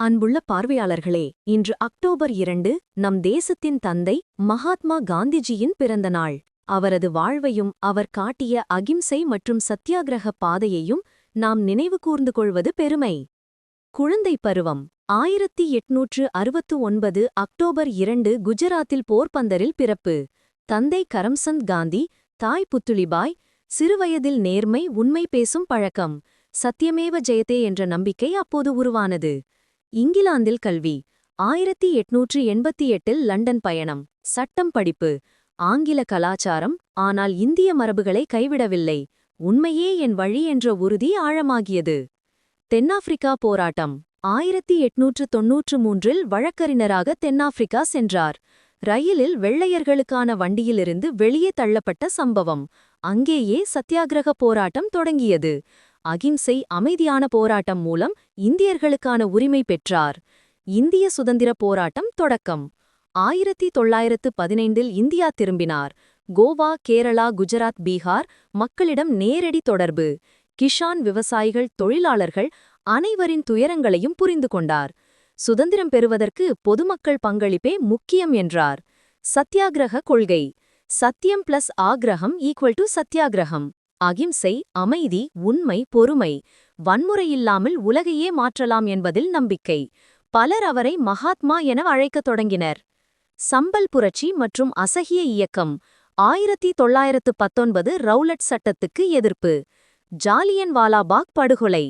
அன்புள்ள பார்வையாளர்களே இன்று அக்டோபர் இரண்டு நம் தேசத்தின் தந்தை மகாத்மா காந்திஜியின் பிறந்த நாள். அவரது வாழ்வையும் அவர் காட்டிய அகிம்சை மற்றும் சத்தியாகிரக பாதையையும் நாம் நினைவு கூர்ந்து கொள்வது பெருமை. குழந்தை பருவம் ஆயிரத்தி எட்நூற்று அறுபத்து ஒன்பது அக்டோபர் இரண்டு குஜராத்தில் போர்பந்தரில் பிறப்பு. தந்தை கரம்சந்த் காந்தி தாய் புத்துளிபாய் சிறுவயதில் நேர்மை உண்மை பேசும் பழக்கம். சத்தியமேவ ஜெயதே என்ற நம்பிக்கை அப்போது உருவானது. இங்கிலாந்தில் கல்வி. ஆயிரத்தி எட்நூற்று எண்பத்தி எட்டில் லண்டன் பயணம். சட்டம் படிப்பு. ஆங்கில கலாச்சாரம். ஆனால் இந்திய மரபுகளை கைவிடவில்லை. உண்மையே என் வழி என்ற உறுதி ஆழமாகியது. தென்னாப்பிரிக்கா போராட்டம். ஆயிரத்தி எட்நூற்று தொன்னூற்று மூன்றில் வழக்கறிஞராக தென்னாப்பிரிக்கா சென்றார். ரயிலில் வெள்ளையர்களுக்கான வண்டியிலிருந்து வெளியே தள்ளப்பட்ட சம்பவம். அங்கேயே சத்தியாகிரக போராட்டம் தொடங்கியது. அகிம்சை அமைதியான போராட்டம் மூலம் இந்தியர்களுக்கான உரிமை பெற்றார். இந்திய சுதந்திர போராட்டம் தொடக்கம். ஆயிரத்தி தொள்ளாயிரத்து பதினைந்தில் இந்தியா திரும்பினார். கோவா கேரளா குஜராத் பீகார் மக்களிடம் நேரடி தொடர்பு. கிஷான் விவசாயிகள் தொழிலாளர்கள் அனைவரின் துயரங்களையும் புரிந்து கொண்டார். சுதந்திரம் பெறுவதற்கு பொதுமக்கள் பங்களிப்பே முக்கியம் என்றார். சத்தியாகிரக கொள்கை. சத்தியம் பிளஸ் ஆக்ரகம் ஈக்குவல் டு சத்தியாகிரகம். அகிம்சை அமைதி உண்மை பொறுமை வன்முறையில்லாமல் உலகையே மாற்றலாம் என்பதில் நம்பிக்கை. பலர் அவரை மகாத்மா என அழைக்கத் தொடங்கினர். சம்பல் புரட்சி மற்றும் அசகிய இயக்கம் ஆயிரத்தி தொள்ளாயிரத்து பத்தொன்பது ரவுலட் சட்டத்துக்கு எதிர்ப்பு. ஜாலியன் வாலாபாக் படுகொலை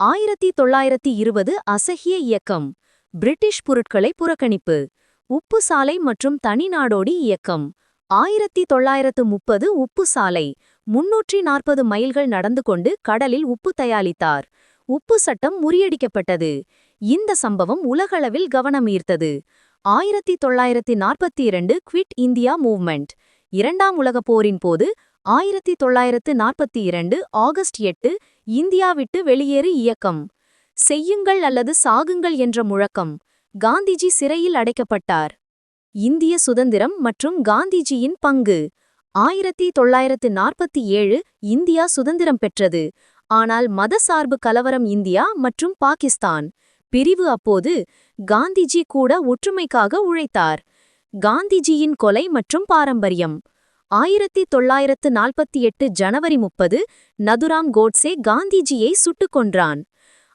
ஆயிரத்தி தொள்ளாயிரத்தி இருபது அசகிய இயக்கம் பிரிட்டிஷ் பொருட்களை புறக்கணிப்பு. உப்பு சாலை மற்றும் தனிநாடோடி இயக்கம் ஆயிரத்தி தொள்ளாயிரத்து முப்பது உப்பு சாலை. முன்னூற்றி நாற்பது மைல்கள் நடந்து கொண்டு கடலில் உப்பு தயாரித்தார். உப்பு சட்டம் முறியடிக்கப்பட்டது. இந்த சம்பவம் உலகளவில் கவனம் ஈர்த்தது. ஆயிரத்தி தொள்ளாயிரத்தி நாற்பத்தி இரண்டு குவிட் இந்தியா மூவ்மெண்ட் இரண்டாம் உலகப் போரின் போது ஆயிரத்தி தொள்ளாயிரத்து நாற்பத்தி இரண்டு ஆகஸ்ட் எட்டு இந்தியா விட்டு வெளியேறு இயக்கம். செய்யுங்கள் அல்லது சாகுங்கள் என்ற முழக்கம். காந்திஜி சிறையில் அடைக்கப்பட்டார். இந்திய சுதந்திரம் மற்றும் காந்திஜியின் பங்கு. ஆயிரத்தி தொள்ளாயிரத்து நாற்பத்தி ஏழு இந்தியா சுதந்திரம் பெற்றது. ஆனால் மதசார்பு கலவரம் இந்தியா மற்றும் பாகிஸ்தான். பிரிவு அப்போது காந்திஜி கூட ஒற்றுமைக்காக உழைத்தார். காந்திஜியின் கொலை மற்றும் பாரம்பரியம். ஆயிரத்தி தொள்ளாயிரத்து நாற்பத்தி எட்டு ஜனவரி முப்பது நதுராம் கோட்ஸே காந்திஜியை சுட்டுக் கொன்றான்.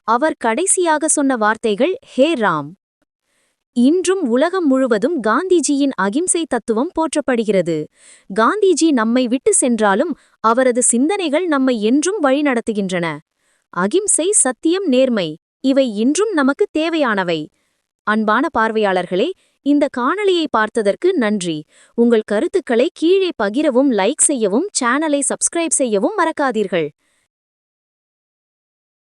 அவர் கடைசியாக சொன்ன வார்த்தைகள் ஹே ராம்! இன்றும் உலகம் முழுவதும் காந்திஜியின் அகிம்சை தத்துவம் போற்றப்படுகிறது. காந்திஜி நம்மை விட்டு சென்றாலும் அவரது சிந்தனைகள் நம்மை என்றும் வழிநடத்துகின்றன. அகிம்சை சத்தியம் நேர்மை இவை இன்றும் நமக்கு தேவையானவை. அன்பான பார்வையாளர்களே இந்த காணொளியை பார்த்ததற்கு நன்றி. உங்கள் கருத்துக்களை கீழே பகிரவும் லைக் செய்யவும் சேனலை சப்ஸ்கிரைப் செய்யவும் மறக்காதீர்கள்.